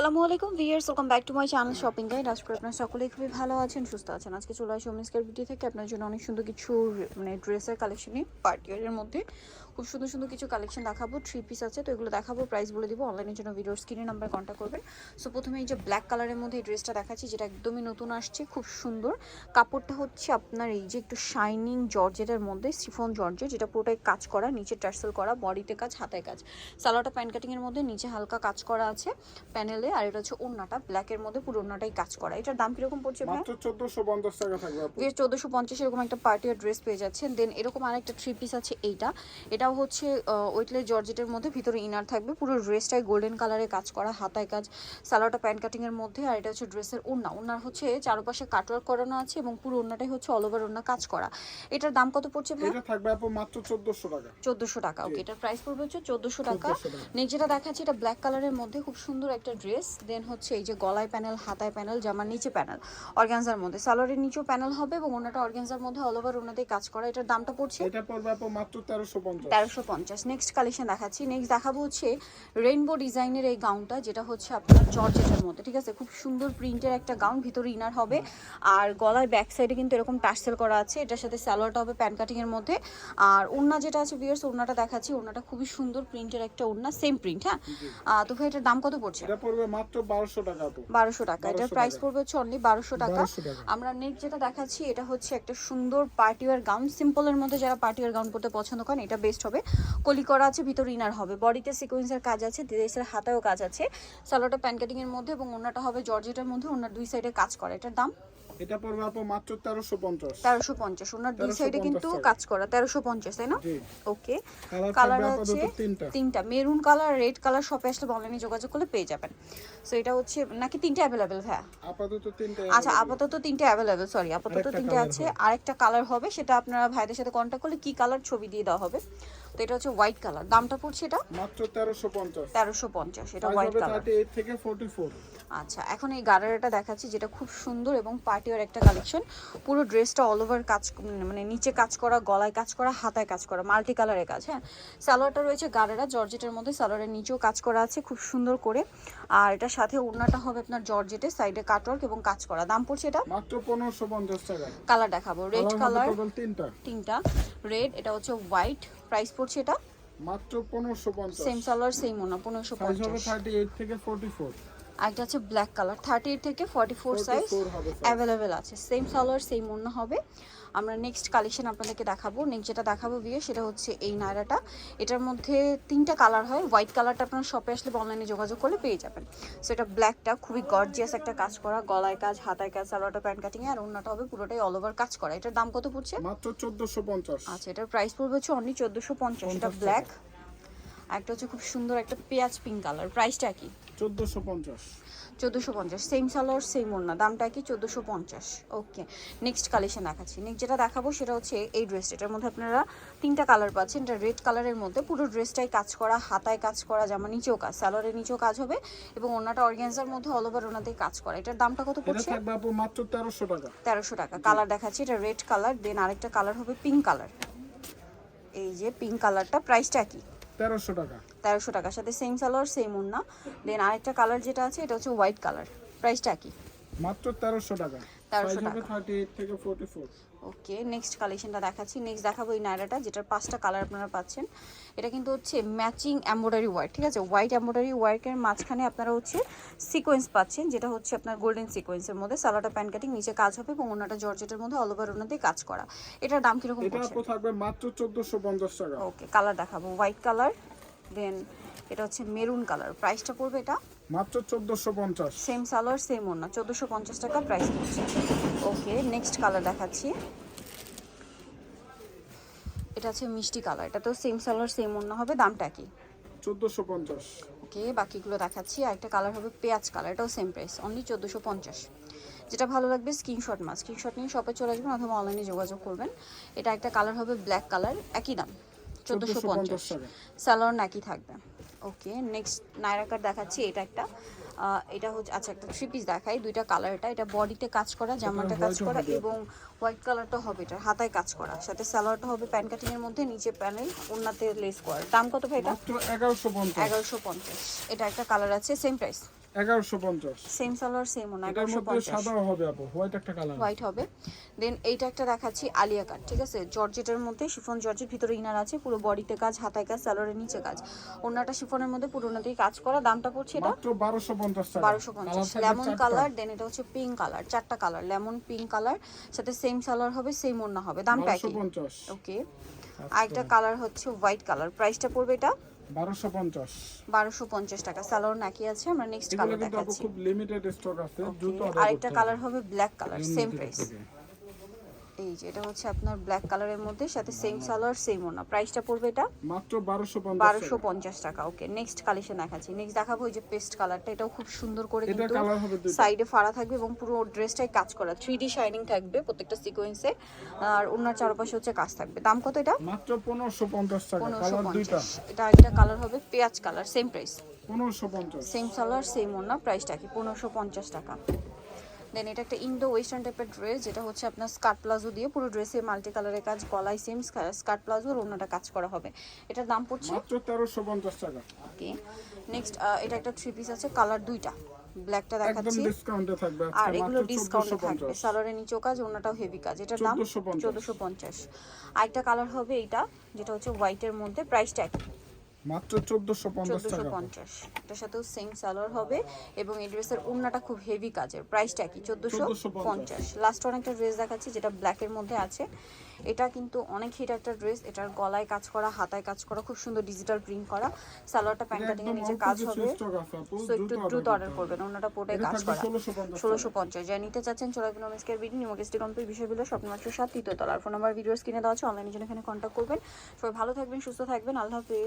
সালামু আলাইকুম viewers welcome back to my channel shopping guide. আজকে আপনারা সকলেই খুবই ভালো আছেন, সুস্থ আছেন। আজকে চলে আসি ওমেন্সকার বিউটি থেকে। আপনার জন্য অনেক সুন্দর কিছু মানে ড্রেসের কালেকশন কালেকশনই পার্টিয়ারের মধ্যে। খুব সুন্দর সুন্দর কিছু কালেকশন দেখাবো থ্রি পিস আছে, তো এগুলো দেখাবো প্রাইস বলে দিব অনলাইনের জন্য ভিডিওর স্ক্রিনে নাম্বার কন্ট্যাক্ট করবেন। সো প্রথমে এই যে ব্ল্যাক কালারের মধ্যে এই ড্রেসটা দেখাচ্ছি, যেটা একদমই নতুন আসছে, খুব সুন্দর। কাপড়টা হচ্ছে আপনার এই যে একটু শাইনিং জর্জেটের মধ্যে সিফন জর্জেট যেটা পুরোটাই কাজ করা, নিচে টার্সেল করা বডিতে কাজ, হাতায় কাজ। সালোয়ারটা প্যান্ট কাটিংয়ের মধ্যে, নিচে হালকা কাজ করা আছে প্যানেলে আর এটা হচ্ছে ওড়নাটা ব্ল্যাকের মধ্যে পুরো ওড়নাটাই কাজ করা। এটার দাম কীরকম পড়ছে মাত্র চোদ্দশো পঞ্চাশ টাকা থাকবে আপু। বেশ চোদ্দোশো পঞ্চাশ এরকম একটা পার্টিয়ার ড্রেস পেয়ে যাচ্ছেন দেন এরকম আরেকটা থ্রি পিস আছে এইটা। এটাও হচ্ছে ওয়েটলে জর্জেটের মধ্যে ভিতরে ইনার থাকবে পুরো ড্রেসটাই গোল্ডেন কালারে কাজ করা হাতায় কাজ সালোয়ারটা প্যান্ট কাটিং এর মধ্যে আর এটা হচ্ছে ড্রেসের ওড়না। ওড়নার হচ্ছে চারপাশে কাটওয়ার্ক করানো আছে এবং পুরো ওড়নাটাই হচ্ছে অল ওভার ওড়না কাজ করা। এটার দাম কত পড়ছে ভাই? এটা থাকবে আপু মাত্র চোদ্দশো টাকা। চোদ্দোশো টাকা ওকে এটার প্রাইস পড়বে হচ্ছে চোদ্দোশো টাকা। 1400 টাকা। নেক্সট যেটা দেখাচ্ছি এটা ব্ল্যাক কালারের মধ্যে খুব সুন্দর একটা ড্রেস দেন হচ্ছে এই যে গলায় প্যানেল হাতায় প্যানেল জামার নিচে প্যানেল অর্গানজার মধ্যে। সালোয়ারের নিচেও প্যানেল হবে এবং ওনাটা অর্গানজার মধ্যে অল ওভার ওনাতেই কাজ করা। এটার দামটা পড়ছে? এটা পড়বে আপু মাত্র তেরোশো পঞ্চাশ। তেরোশো পঞ্চাশ। নেক্সট কালেকশন দেখাচ্ছি। নেক্সট দেখাবো হচ্ছে রেইনবো ডিজাইনের এই গাউনটা যেটা হচ্ছে আপনার জর্জেটের মধ্যে। ঠিক আছে? খুব সুন্দর প্রিন্টের একটা গাউন ভিতরে ইনার হবে। আর গলার ব্যাক সাইডে কিন্তু এরকম টার্সেল করা আছে। এটার সাথে সালোয়ারটা হবে প্যান কাটিং এর মধ্যে। আর ওড়না যেটা আছে বিয়ার্স ওড়নাটা দেখাচ্ছি। ওড়নাটা খুবই সুন্দর প্রিন্টের একটা ওড়না সেম প্রিন্ট হ্যাঁ? তো ভাই এটার দাম কত পড়ছে? এটা পড়বে মাত্র 1200 টাকা তো। 1200 টাকা। এটার প্রাইস পড়বে হচ্ছে অনলি বারোশো টাকা। 1200 টাকা। আমরা নেক্সট যেটা দেখাচ্ছি এটা হচ্ছে একটা সুন্দর পার্টি ওয়্যার গাউন সিম্পলের মধ্যে যারা পার্টি ওয়্যার গাউন পড়তে পছন্দ করেন এটা বেস্ট হবে। কলি করা আছে ভিতর ইনার হবে। বডিতে সিকোয়েন্সের কাজ আছে ড্রেসের হাতেও কাজ আছে। সালোয়ারটা প্যান কাটিং এর মধ্যে এবং ওনাটা হবে জর্জেটের মধ্যে ওনার দুই সাইডে কাজ করে। এটার দাম? এটা পড়বে আপু মাত্র তেরোশো পঞ্চাশ। তেরোশো পঞ্চাশ। ওনার দুই সাইডে কিন্তু কাজ করা তেরোশো পঞ্চাশ তাই না? ওকে। কালার আপাতত তিনটা। তিনটা। মেরুন কালার রেড কালার শপে আসলে অনলাইনে যোগাযোগ করলে পেয়ে যাবেন। সো এটা হচ্ছে নাকি তিনটা অ্যাভেলেবেল হ্যাঁ আপাতত তিনটা আচ্ছা আপাতত তিনটে অ্যাভেলেবেল সরি আপাতত তিনটে আছে আরেকটা কালার হবে সেটা আপনারা ভাইদের সাথে কন্ট্যাক্ট করলে কি কালার ছবি দিয়ে দেওয়া হবে। তো এটা হচ্ছে হোয়াইট কালার দামটা পড়ছে এটা? মাত্র তেরোশো পঞ্চাশ। তেরোশো পঞ্চাশ এটা হোয়াইট কালার এইট থেকে ফোর্টি ফোর আচ্ছা এখন এই গারারাটা দেখাচ্ছি যেটা খুব সুন্দর এবং পার্টিওয়ার একটা কালেকশন পুরো ড্রেসটা অল ওভার কাজ মানে নিচে কাজ করা গলায় কাজ করা হাতায় কাজ করা মাল্টি কালারের কাজ হ্যাঁ? সালোয়ারটা রয়েছে গারারা জর্জেটের মধ্যে সালোয়ারের নিচেও কাজ করা আছে খুব সুন্দর করে। আর এটার সাথে ওড়নাটা হবে আপনার জর্জেটের সাইডে কাটওয়ার্ক এবং কাজ করা। দাম পড়ছে এটা? মাত্র পনেরোশো পঞ্চাশ টাকা। কালার দেখাবো। রেড কালার তিনটা। তিনটা। রেড এটা হচ্ছে হোয়াইট প্রাইস পড়ছে এটা? মাত্র পনেরোশো পঞ্চাশ। সেম সালোয়ার সেম ওনা পনেরোশো পঞ্চাশ। থার্টি এইট থেকে ফোর্টি ফোর একটা আছে ব্ল্যাক কালার থার্টি থেকে ফর্টি ফোর সাইজ 44 হবে size। অ্যাভেলেবেল আছে। সেম সালোয়ার সেম ওনা হবে। আমরা নেক্সট কালেকশন আপনাদেরকে দেখাবো। নেক্সট যেটা দেখাবো বিয়ে সেটা হচ্ছে এই নায়রাটা। এটার মধ্যে তিনটা কালার হয়। হোয়াইট কালারটা আপনার শপে আসলে অনলাইনে যোগাযোগ করলে পেয়ে যাবেন। সো এটা ব্ল্যাকটা খুবই গর্জিয়াস একটা কাজ করা। গলায় কাজ হাতায় কাজ সালোয়ারটা প্যান্ট কাটিং আর ওনাটা হবে পুরোটাই অল ওভার কাজ করা। এটার দাম কত পড়ছে? মাত্র চোদ্দশো পঞ্চাশ। আচ্ছা এটার প্রাইস পড়বে হচ্ছে অনলি চোদ্দোশো পঞ্চাশ। এটা 50 ব্ল্যাক একটা হচ্ছে খুব সুন্দর একটা পেঁয়াজ পিঙ্ক কালার প্রাইসটা কি? চোদ্দশো পঞ্চাশ। চোদ্দোশো পঞ্চাশ। সেম সালোয়ার সেম ওড়না দামটা কি? চোদ্দোশো পঞ্চাশ। ওকে নেক্সট কালেকশন দেখাচ্ছি। নেক্সট যেটা দেখাবো সেটা হচ্ছে এই ড্রেসটা এটার মধ্যে আপনারা তিনটা কালার পাচ্ছেন। এটা রেড কালারের মধ্যে পুরো ড্রেসটাই কাজ করা হাতায় কাজ করা নিচেও কাজ সালোয়ারের নিচেও কাজ হবে এবং ওনাটা অর্গ্যান্সার মধ্যে অল ওভার কাজ করা। এটার দামটা কত পড়ছে? মাত্র তেরোশো টাকা। তেরোশো টাকা। কালার দেখাচ্ছি। এটা রেড কালার দেন আরেকটা কালার হবে পিঙ্ক কালার এই যে পিঙ্ক কালারটা প্রাইসটা কি তেরোশো টাকা। তেরোশো টাকার সাথে সেম সালোয়ার সেম ওড়না। দেন আরেকটা কালার যেটা আছে এটা হচ্ছে হোয়াইট কালার প্রাইসটা কি মাত্র তেরোশো টাকা। 1300 টাকা। থেকে ওকে নেক্সট কালেকশনটা দেখাচ্ছি। নেক্সট দেখাবো এই নায়রাটা যেটার পাঁচটা কালার আপনারা পাচ্ছেন। এটা কিন্তু হচ্ছে ম্যাচিং এম্ব্রয়ডারি ওয়ার্ক ঠিক আছে? হোয়াইট এম্ব্রয়ডারি ওয়ার্কের মাঝখানে আপনারা হচ্ছে সিকোয়েন্স পাচ্ছেন যেটা হচ্ছে আপনার গোল্ডেন সিকোয়েন্সের মধ্যে। সালোয়ারটা প্যান কাটিং নিচে কাজ হবে এবং ওনাটা জর্জেটের মধ্যে অল ওভার ওনাতে কাজ করা। এটার দাম কীরকম এটা থাকবে মাত্র চোদ্দশো পঞ্চাশ টাকা। ওকে কালার দেখাবো। হোয়াইট কালার দেন এটা হচ্ছে মেরুন কালার। প্রাইসটা পড়বে এটা? মাত্র চোদ্দশো পঞ্চাশ। সেম সালোয়ার সেম চোদ্দোশো পঞ্চাশ টাকা প্রাইস পড়ছে। ওকে নেক্সট কালার দেখাচ্ছি। এটা হচ্ছে মিষ্টি কালার এটা তো সেম সালোয়ার সেম ওড়না হবে। দামটা কি? চোদ্দশো পঞ্চাশ। ওকে বাকিগুলো দেখাচ্ছি। আরেকটা কালার হবে পেঁয়াজ কালার এটাও সেম প্রাইস অনলি চোদ্দোশো পঞ্চাশ। যেটা ভালো লাগবে স্ক্রিনশট মাছ স্ক্রিনশট নিয়ে শপে চলে আসবেন অথবা অনলাইনে যোগাযোগ করবেন। এটা একটা কালার হবে ব্ল্যাক কালার একই দাম। চোদ্দোশো পঞ্চাশ টাকা। সালোয়ার নাকি থাকবে। ওকে নেক্সট নায়রা কাট দেখাচ্ছি এটা একটা। এটা হচ্ছে আচ্ছা একটা থ্রি পিস দেখাই দুইটা কালার এটা এটা বডিতে কাজ করা জামাটা কাজ করা এবং হোয়াইট কালারটা হবে এটা হাতায় কাজ করা। সাথে সালোয়ারটা হবে প্যান কাটিং এর মধ্যে নিচে প্যানেল ওনাতে লেস করা। দাম কত ভাই এটা? এগারোশো পঞ্চাশ। এটা একটা কালার আছে same price same salwar same ওনা হবে আপু হোয়াইট একটা কালার হোয়াইট হবে। দেন এইটা একটা দেখাচ্ছি আলিয়া কাট ঠিক আছে? জর্জেটের মধ্যে শিফন জর্জেট ভিতরে ইনার আছে পুরো বডিতে কাজ হাতায় কাজ সালোয়ারের নিচে কাজ। ওনাটা শিফনের মধ্যে কাজ করা দামটা পড়ছে এটা মাত্র টাকা। লেমন কালার দেন এটা হচ্ছে পিঙ্ক কালার চারটা কালার লেমন পিঙ্ক কালার সাথে সেম সালোয়ার হবে সেম হবে দামটা একই। ওকে আরেকটা কালার হচ্ছে হোয়াইট কালার প্রাইসটা পড়বে এটা বারোশো পঞ্চাশ বারোশো পঞ্চাশ টাকা সালোয়ার নাকি আছে আমরা নেক্সট কালার দেখাচ্ছি খুব লিমিটেড স্টক আছে আরেকটা কালার হবে। Black colour same price. এই যে এটা হচ্ছে আপনার ব্ল্যাক কালারের মধ্যে সাথে সেম সালোয়ার সেম ওনা প্রাইসটা পড়বে এটা? মাত্র বারোশো পঞ্চাশ বারোশো পঞ্চাশ টাকা ওকে নেক্সট কালেকশন দেখাচ্ছি। নেক্সট দেখাবো ওই যে পেস্ট কালারটা এটাও খুব সুন্দর করে কিন্তু সাইডে ফাড়া থাকবে এবং পুরো ড্রেসটাই কাজ করা। থ্রি ডি শাইনিং থাকবে প্রত্যেকটা সিকোয়েন্সে আর ওনার চারপাশে হচ্ছে কাজ থাকবে। দাম কত এটা? মাত্র পনেরোশো পঞ্চাশ টাকা পনেরোশো কালার দুইটা। এটা একটা কালার হবে পেঁয়াজ কালার সেম প্রাইস পনেরোশো পঞ্চাশ। সেম সালোয়ার সেম ওনা প্রাইসটা কি? পনেরোশো পঞ্চাশ টাকা। দেন এটা একটা ইন্ডো ওয়েস্টার্ন টাইপের ড্রেস যেটা হচ্ছে আপনার স্কার্ট প্লাজো দিয়ে পুরো ড্রেসে মাল্টি কালারের কাজ গলায় সেম স্কার্ট প্লাজো আর ওনাটা কাজ করা হবে। এটার দাম পড়ছে মাত্র তেরোশো পঞ্চাশ টাকা। ওকে নেক্সট এটা একটা থ্রি পিস আছে কালার দুইটা। ব্ল্যাকটা একদম দেখাচ্ছি। ডিসকাউন্টে থাকবে আর এগুলো ডিসকাউন্টে থাকবে। সালোয়ারের নিচেও কাজ ওনাটাও হেভি কাজ। এটার দাম 1450 চোদ্দোশো পঞ্চাশ। আরেকটা কালার হবে এটা যেটা হচ্ছে হোয়াইটের মধ্যে প্রাইসটা একই মাত্র চোদ্দশো পঞ্চাশ চোদ্দোশো টাকা পঞ্চাশ। এটার সাথেও সেম সালোয়ার হবে এবং এই ড্রেসের ওড়নাটা খুব হেভি কাজের। প্রাইসটা কি 1450 পঞ্চাশ। লাস্ট ড্রেস দেখাচ্ছি যেটা ব্ল্যাকের মধ্যে আছে। এটা কিন্তু অনেক হিট একটা ড্রেস এটার গলায় কাজ করা হাতায় কাজ করা খুব সুন্দর ডিজিটাল প্রিন্ট করা। সালোয়ারটা প্যান্ট কাটিং এর নিচে কাজ হবে। সো একটু দ্রুত অর্ডার করবেন। কাজ করা। ষোলোশো পঞ্চাশ ষোলোশো পঞ্চাশ। যা নিতে চাচ্ছেন চলে আসবেন অমিস্কের বিডি নিমকেস্টি কমপ্লিট বিষয়গুলো স্বপ্নমাত্র সাত তৃতীয় তলার ফোন নাম্বার ভিডিওস কিনে দেওয়া আছে অনলাইনে জন্য এখানে কন্ট্যাক্ট করবেন। সবাই ভালো থাকবেন সুস্থ থাকবেন। আল্লাহ হাফিজ।